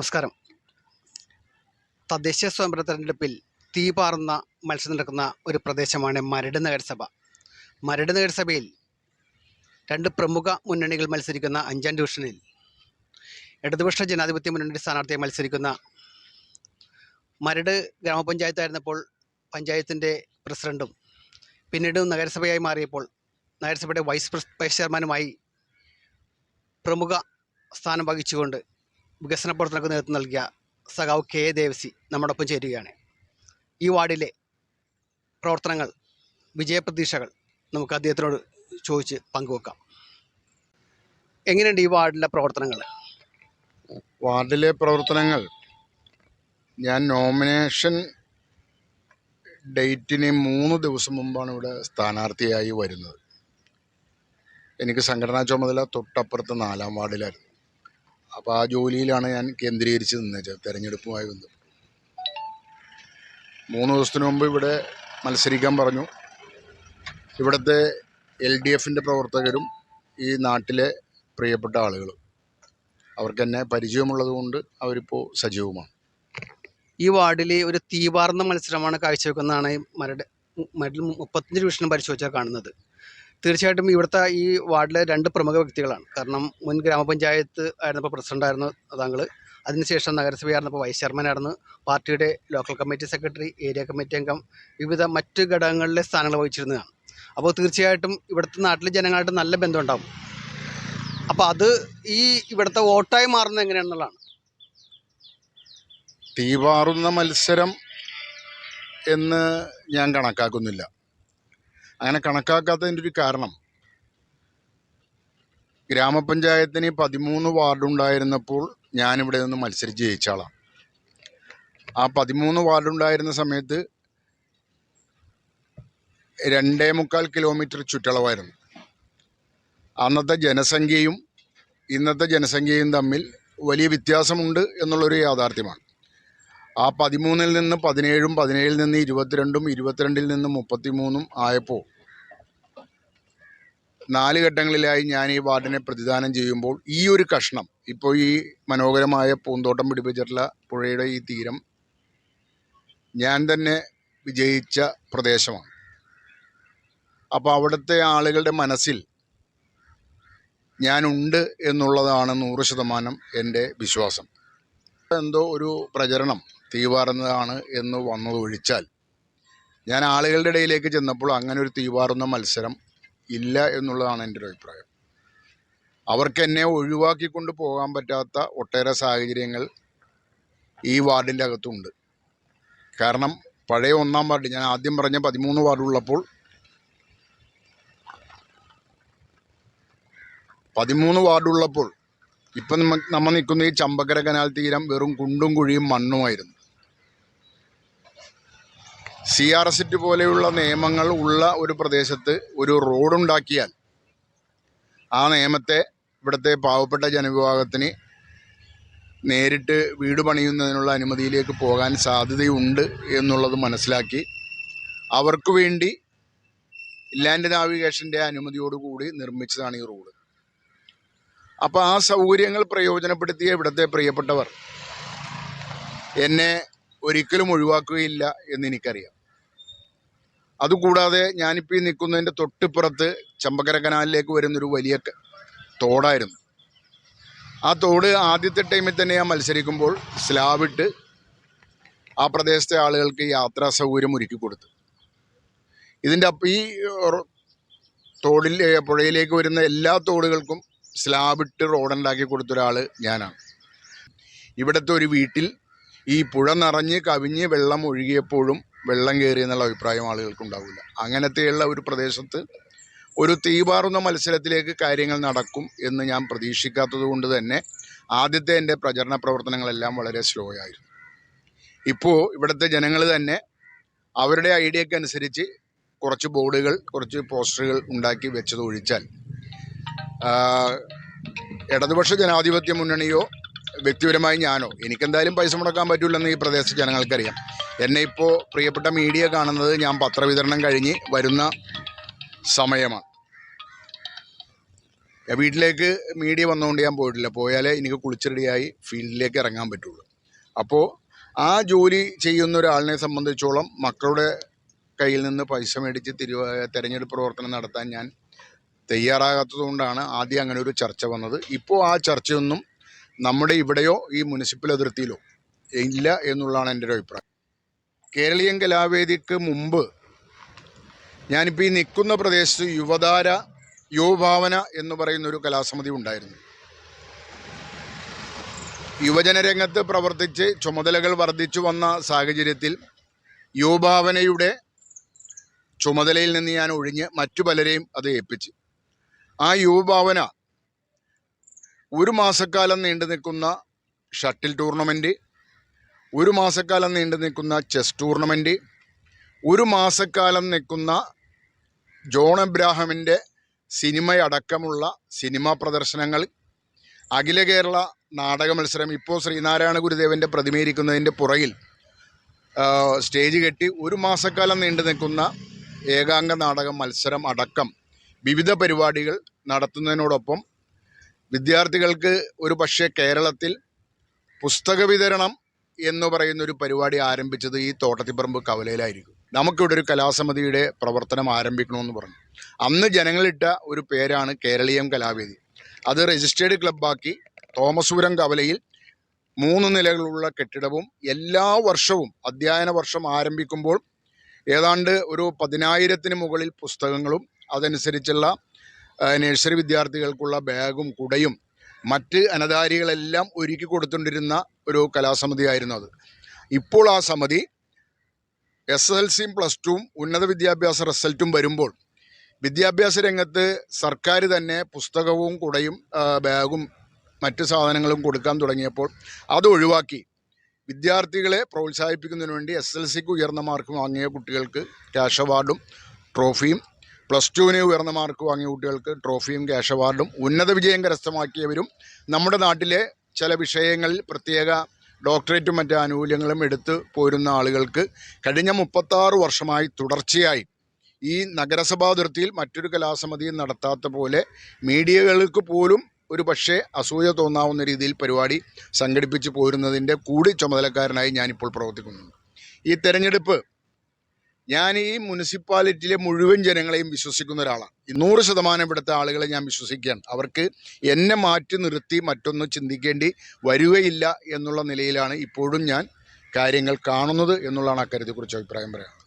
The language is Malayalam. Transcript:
നമസ്കാരം. തദ്ദേശീയ സ്വയംഭരണ തെരഞ്ഞെടുപ്പിൽ തീ പാറുന്ന മത്സരം നടക്കുന്ന ഒരു പ്രദേശമാണ് മരട് നഗരസഭ. മരട് നഗരസഭയിൽ രണ്ട് പ്രമുഖ മുന്നണികൾ മത്സരിക്കുന്ന അഞ്ചാം ഡിവിഷനിൽ ഇടതുപക്ഷ ജനാധിപത്യ മുന്നണി സ്ഥാനാർത്ഥിയെ മത്സരിക്കുന്ന മരട് ഗ്രാമപഞ്ചായത്തായിരുന്നപ്പോൾ പഞ്ചായത്തിന്റെ പ്രസിഡന്റും പിന്നീട് നഗരസഭയായി മാറിയപ്പോൾ നഗരസഭയുടെ വൈസ് വൈസ് ചെയർമാനുമായി പ്രമുഖ സ്ഥാനം വഹിച്ചുകൊണ്ട് വികസന പ്രവർത്തനങ്ങൾക്ക് നേതൃത്വം നൽകിയ സഖാവ് കെ ദേവസി നമ്മോടൊപ്പം ചേരുകയാണ്. ഈ വാർഡിലെ പ്രവർത്തനങ്ങൾ വിജയപ്രതീക്ഷകൾ നമുക്ക് അദ്ദേഹത്തിനോട് ചോദിച്ച് പങ്കുവെക്കാം. എങ്ങനെയുണ്ട് ഈ വാർഡിലെ പ്രവർത്തനങ്ങൾ? വാർഡിലെ പ്രവർത്തനങ്ങൾ ഞാൻ നോമിനേഷൻ ഡേറ്റിന് മൂന്ന് ദിവസം മുമ്പാണ് ഇവിടെ സ്ഥാനാർത്ഥിയായി വരുന്നത്. എനിക്ക് സംഘടനാ ചുമതല തൊട്ടപ്പുറത്ത് നാലാം വാർഡിലായിരുന്നു. അപ്പോൾ ആ ജോലിയിലാണ് ഞാൻ കേന്ദ്രീകരിച്ച് നിന്നത് തെരഞ്ഞെടുപ്പുമായി ബന്ധപ്പെട്ട്. മൂന്ന് ദിവസത്തിന് മുമ്പ് ഇവിടെ മത്സരിക്കാൻ പറഞ്ഞു. ഇവിടുത്തെ എൽ ഡി എഫിന്റെ പ്രവർത്തകരും ഈ നാട്ടിലെ പ്രിയപ്പെട്ട ആളുകളും. അവർക്ക് എന്നെ പരിചയമുള്ളത് കൊണ്ട് അവരിപ്പോൾ സജീവമാണ്. ഈ വാർഡിൽ ഒരു തീവാർന്ന മത്സരമാണ് കാഴ്ചവെക്കുന്നതാണ് മരട് മരടിൽ മുപ്പത്തഞ്ച് ഡിവിഷനും പരിശോധിച്ചാൽ കാണുന്നത്. തീർച്ചയായിട്ടും ഇവിടുത്തെ ഈ വാർഡിലെ രണ്ട് പ്രമുഖ വ്യക്തികളാണ്. കാരണം മുൻ ഗ്രാമപഞ്ചായത്ത് ആയിരുന്നപ്പോൾ പ്രസിഡന്റായിരുന്നു താങ്കൾ അതിനുശേഷം നഗരസഭയായിരുന്നപ്പോൾ വൈസ് ചെയർമാനായിരുന്നു പാർട്ടിയുടെ local committee secretary area committee അംഗം വിവിധ മറ്റ് ഘടകങ്ങളിലെ സ്ഥാനങ്ങൾ വഹിച്ചിരുന്നതാണ്. അപ്പോൾ തീർച്ചയായിട്ടും ഇവിടുത്തെ നാട്ടിലെ ജനങ്ങളായിട്ട് നല്ല ബന്ധമുണ്ടാകും അപ്പോൾ അത് ഈ ഇവിടുത്തെ വോട്ടായി മാറുന്നത് എങ്ങനെയാണെന്നുള്ളതാണ്. തീവാറുന്ന മത്സരം എന്ന് ഞാൻ കണക്കാക്കുന്നില്ല. അങ്ങനെ കണക്കാക്കാത്തതിന്റെ ഒരു കാരണം. ഗ്രാമപഞ്ചായത്തിന് പതിമൂന്ന് വാർഡുണ്ടായിരുന്നപ്പോൾ ഞാനിവിടെ നിന്ന് മത്സരിച്ച് ജയിച്ച ആളാണ്. ആ പതിമൂന്ന് വാർഡുണ്ടായിരുന്ന സമയത്ത് രണ്ടേ മുക്കാൽ കിലോമീറ്റർ ചുറ്റളവായിരുന്നു. അന്നത്തെ ജനസംഖ്യയും ഇന്നത്തെ ജനസംഖ്യയും തമ്മിൽ വലിയ വ്യത്യാസമുണ്ട് എന്നുള്ളൊരു യാഥാർത്ഥ്യമാണ്. ആ പതിമൂന്നിൽ നിന്ന് പതിനേഴും പതിനേഴിൽ നിന്ന് ഇരുപത്തിരണ്ടും ഇരുപത്തിരണ്ടിൽ നിന്ന് മുപ്പത്തിമൂന്നും ആയപ്പോൾ നാല് ഘട്ടങ്ങളിലായി ഞാൻ ഈ വാർഡിനെ പ്രതിദാനം ചെയ്യുമ്പോൾ ഈ ഒരു കഷ്ണം ഇപ്പോൾ ഈ മനോഹരമായ പൂന്തോട്ടം പിടിപ്പിച്ചിട്ടുള്ള പുഴയുടെ ഈ തീരം ഞാൻ തന്നെ വിജയിച്ച പ്രദേശമാണ്. അപ്പോൾ അവിടുത്തെ ആളുകളുടെ മനസ്സിൽ ഞാനുണ്ട് എന്നുള്ളതാണ് നൂറ് ശതമാനം എന്റെ വിശ്വാസം. എന്തോ ഒരു പ്രചരണം തീവാറുന്നതാണ് എന്ന് വന്നതൊഴിച്ചാൽ ഞാൻ ആളുകളുടെ ഇടയിലേക്ക് ചെന്നപ്പോൾ അങ്ങനെ ഒരു തീവാറുന്ന മത്സരം ഇല്ല എന്നുള്ളതാണ് എന്റെ ഒരു അഭിപ്രായം. അവർക്ക് എന്നെ ഒഴിവാക്കിക്കൊണ്ട് പോകാൻ പറ്റാത്ത ഒട്ടേറെ സാഹചര്യങ്ങൾ ഈ വാർഡിന്റെ അകത്തുണ്ട്. കാരണം പഴയ ഒന്നാം വാർഡ് ഞാൻ ആദ്യം പറഞ്ഞ പതിമൂന്ന് വാർഡുള്ളപ്പോൾ പതിമൂന്ന് വാർഡുള്ളപ്പോൾ ഇപ്പം നമ്മ നിൽക്കുന്ന ഈ ചമ്പക്കര കനാൽ തീരം വെറും കുണ്ടും കുഴിയും മണ്ണുമായിരുന്നു. സി ആർ എസ് പോലെയുള്ള നിയമങ്ങൾ ഉള്ള ഒരു പ്രദേശത്ത് ഒരു റോഡുണ്ടാക്കിയാൽ ആ നിയമത്തെ ഇവിടുത്തെ പാവപ്പെട്ട ജനവിഭാഗത്തിന് നേരിട്ട് വീട് പണിയുന്നതിനുള്ള അനുമതിയിലേക്ക് പോകാൻ സാധ്യതയുണ്ട് എന്നുള്ളത് മനസ്സിലാക്കി അവർക്ക് വേണ്ടി ലാൻഡ് നാവിഗേഷന്റെ അനുമതിയോടുകൂടി നിർമ്മിച്ചതാണ് ഈ റോഡ്. അപ്പോൾ ആ സൗകര്യങ്ങൾ പ്രയോജനപ്പെടുത്തിയ ഇവിടുത്തെ പ്രിയപ്പെട്ടവർ എന്നെ ഒരിക്കലും ഒഴിവാക്കുകയില്ല എന്ന് എനിക്കറിയാം. അതുകൂടാതെ ഞാനിപ്പോൾ ഈ നിൽക്കുന്നതിന്റെ തൊട്ടിപ്പുറത്ത് ചമ്പക്കര കനാലിലേക്ക് വരുന്നൊരു വലിയ തോടായിരുന്നു. ആ തോട് ആദ്യത്തെ ടൈമിൽ തന്നെ ഞാൻ മത്സരിക്കുമ്പോൾ സ്ലാബിട്ട് ആ പ്രദേശത്തെ ആളുകൾക്ക് യാത്രാ സൗകര്യം ഒരുക്കി കൊടുത്തു. ഇതിന്റെ അപ്പം ഈ തോടിൽ പുഴയിലേക്ക് വരുന്ന എല്ലാ തോടുകൾക്കും സ്ലാബിട്ട് റോഡുണ്ടാക്കി കൊടുത്തൊരാൾ ഞാനാണ്. ഇവിടുത്തെ ഒരു വീട്ടിൽ ഈ പുഴ നിറഞ്ഞ് കവിഞ്ഞ് വെള്ളം ഒഴുകിയപ്പോഴും വെള്ളം കയറി എന്നുള്ള അഭിപ്രായം ആളുകൾക്ക് ഉണ്ടാവില്ല അങ്ങനത്തെയുള്ള ഒരു പ്രദേശത്ത് ഒരു തീപാറുന്ന മത്സരത്തിലേക്ക് കാര്യങ്ങൾ നടക്കും എന്ന് ഞാൻ പ്രതീക്ഷിക്കാത്തത് കൊണ്ട് തന്നെ ആദ്യത്തെ എന്റെ പ്രചരണ പ്രവർത്തനങ്ങളെല്ലാം വളരെ സ്ലോ ആയിരുന്നു. ഇപ്പോൾ ഇവിടുത്തെ ജനങ്ങൾ തന്നെ അവരുടെ ഐഡിയക്ക് അനുസരിച്ച് കുറച്ച് ബോർഡുകൾ കുറച്ച് പോസ്റ്ററുകൾ ഉണ്ടാക്കി വെച്ചത് ഒഴിച്ചാൽ ഇടതുപക്ഷ ജനാധിപത്യ മുന്നണിയോ വ്യക്തിപരമായി ഞാനോ എനിക്കെന്തായാലും പൈസ മുടക്കാൻ പറ്റില്ലെന്ന് ഈ പ്രദേശത്തെ ജനങ്ങൾക്കറിയാം. എന്നെ ഇപ്പോൾ പ്രിയപ്പെട്ട മീഡിയ കാണുന്നത് ഞാൻ പത്രവിതരണം കഴിഞ്ഞ് വരുന്ന സമയമാണ്. വീട്ടിലേക്ക് മീഡിയ വന്നുകൊണ്ട് ഞാൻ പോയിട്ടില്ല. പോയാലേ എനിക്ക് കുളിച്ചെടിയായി ഫീൽഡിലേക്ക് ഇറങ്ങാൻ പറ്റുള്ളൂ. അപ്പോൾ ആ ജോലി ചെയ്യുന്ന ഒരാളിനെ സംബന്ധിച്ചോളം മക്കളുടെ കയ്യിൽ നിന്ന് പൈസ മേടിച്ച് തിരുവ തെരഞ്ഞെടുപ്പ് പ്രവർത്തനം നടത്താൻ ഞാൻ തയ്യാറാകാത്തതുകൊണ്ടാണ് ആദ്യം അങ്ങനെ ഒരു ചർച്ച വന്നത്. ഇപ്പോൾ ആ ചർച്ചയൊന്നും നമ്മുടെ ഇവിടെയോ ഈ മുനിസിപ്പൽ അതിർത്തിയിലോ ഇല്ല എന്നുള്ളതാണ് എന്റെ ഒരു അഭിപ്രായം. കേരളീയൻ കലാവേദിക്ക് മുമ്പ് ഞാനിപ്പോൾ ഈ നിൽക്കുന്ന പ്രദേശത്ത് യുവതാര യുവഭാവന എന്ന് പറയുന്ന ഒരു കലാസമിതി ഉണ്ടായിരുന്നു. യുവജനരംഗത്ത് പ്രവർത്തിച്ച് ചുമതലകൾ വർദ്ധിച്ചു വന്ന സാഹചര്യത്തിൽ യുവഭാവനയുടെ ചുമതലയിൽ നിന്ന് ഞാൻ ഒഴിഞ്ഞ് മറ്റു പലരെയും അത് ഏൽപ്പിച്ച്. ആ യുവഭാവന ഒരു മാസക്കാലം നീണ്ടു നിൽക്കുന്ന ഷട്ടിൽ ടൂർണമെന്റ് ഒരു മാസക്കാലം നീണ്ടു നിൽക്കുന്ന ചെസ് ടൂർണമെന്റ് ഒരു മാസക്കാലം നിൽക്കുന്ന ജോൺ എബ്രാഹമിന്റെ സിനിമയടക്കമുള്ള സിനിമാ പ്രദർശനങ്ങൾ അഖില കേരള നാടക മത്സരം ഇപ്പോൾ ശ്രീനാരായണ ഗുരുദേവന്റെ പ്രതിമയിരിക്കുന്നതിന്റെ പുറകിൽ സ്റ്റേജ് കെട്ടി ഒരു മാസക്കാലം നീണ്ടു നിൽക്കുന്ന ഏകാംഗ നാടക മത്സരം അടക്കം വിവിധ പരിപാടികൾ നടത്തുന്നതിനോടൊപ്പം വിദ്യാർത്ഥികൾക്ക് ഒരു പക്ഷേ കേരളത്തിൽ പുസ്തക വിതരണം എന്ന് പറയുന്ന ഒരു പരിപാടി ആരംഭിച്ചത് ഈ തോട്ടത്തിപ്പറമ്പ് കവലയിലായിരിക്കും. നമുക്കിവിടെ ഒരു കലാസമിതിയുടെ പ്രവർത്തനം ആരംഭിക്കണമെന്ന് പറഞ്ഞു. അന്ന് ജനങ്ങളിട്ട ഒരു പേരാണ് കേരളീയം കലാവേദി. അത് രജിസ്റ്റേർഡ് ക്ലബ്ബാക്കി തോമസൂരം കവലയിൽ മൂന്ന് നിലകളുള്ള കെട്ടിടവും എല്ലാ വർഷവും അധ്യയന വർഷം ആരംഭിക്കുമ്പോൾ ഏതാണ്ട് ഒരു പതിനായിരത്തിന് മുകളിൽ പുസ്തകങ്ങളും അതനുസരിച്ചുള്ള നഴ്സറി വിദ്യാർത്ഥികൾക്കുള്ള ബാഗും കുടയും മറ്റ് അനധാരികളെല്ലാം ഒരുക്കി കൊടുത്തുകൊണ്ടിരുന്ന ഒരു കലാസമിതിയായിരുന്നു അത്. ഇപ്പോൾ ആ സമിതി എസ് എൽ സിയും പ്ലസ് ടുവും ഉന്നത വിദ്യാഭ്യാസ റിസൾട്ടും വരുമ്പോൾ വിദ്യാഭ്യാസ രംഗത്ത് സർക്കാർ തന്നെ പുസ്തകവും കുടയും ബാഗും മറ്റ് സാധനങ്ങളും കൊടുക്കാൻ തുടങ്ങിയപ്പോൾ അത് ഒഴിവാക്കി വിദ്യാർത്ഥികളെ പ്രോത്സാഹിപ്പിക്കുന്നതിന് വേണ്ടി എസ് എൽ സിക്ക് ഉയർന്ന മാർക്ക് വാങ്ങിയ കുട്ടികൾക്ക് ക്യാഷ് അവാർഡും ട്രോഫിയും പ്ലസ് ടുവിന് ഉയർന്ന മാർക്ക് വാങ്ങിയ കുട്ടികൾക്ക് ട്രോഫിയും ക്യാഷ് അവാർഡും ഉന്നത വിജയം കരസ്ഥമാക്കിയവരും നമ്മുടെ നാട്ടിലെ ചില വിഷയങ്ങളിൽ പ്രത്യേക ഡോക്ടറേറ്റും മറ്റ് ആനുകൂല്യങ്ങളും എടുത്ത് പോരുന്ന ആളുകൾക്ക് കഴിഞ്ഞ മുപ്പത്താറ് വർഷമായി തുടർച്ചയായി ഈ നഗരസഭാതിർത്തിയിൽ മറ്റൊരു കലാസമിതിയും നടത്താത്ത പോലെ മീഡിയകൾക്ക് പോലും ഒരു പക്ഷേ അസൂയ തോന്നാവുന്ന രീതിയിൽ പരിപാടി സംഘടിപ്പിച്ച് പോരുന്നതിന്റെ കൂടി ചുമതലക്കാരനായി ഞാനിപ്പോൾ പ്രവർത്തിക്കുന്നുണ്ട്. ഈ തെരഞ്ഞെടുപ്പ് ഞാൻ ഈ മുനിസിപ്പാലിറ്റിയിലെ മുഴുവൻ ജനങ്ങളെയും വിശ്വസിക്കുന്ന ഒരാളാണ്. നൂറ് ശതമാനം ഇവിടുത്തെ ആളുകളെ ഞാൻ വിശ്വസിക്കുകയാണ്. അവർക്ക് എന്നെ മാറ്റി നിർത്തി മറ്റൊന്നും ചിന്തിക്കേണ്ടി വരികയില്ല എന്നുള്ള നിലയിലാണ് ഇപ്പോഴും ഞാൻ കാര്യങ്ങൾ കാണുന്നത് എന്നുള്ളതാണ് അക്കാര്യത്തെക്കുറിച്ച് അഭിപ്രായം പറയാം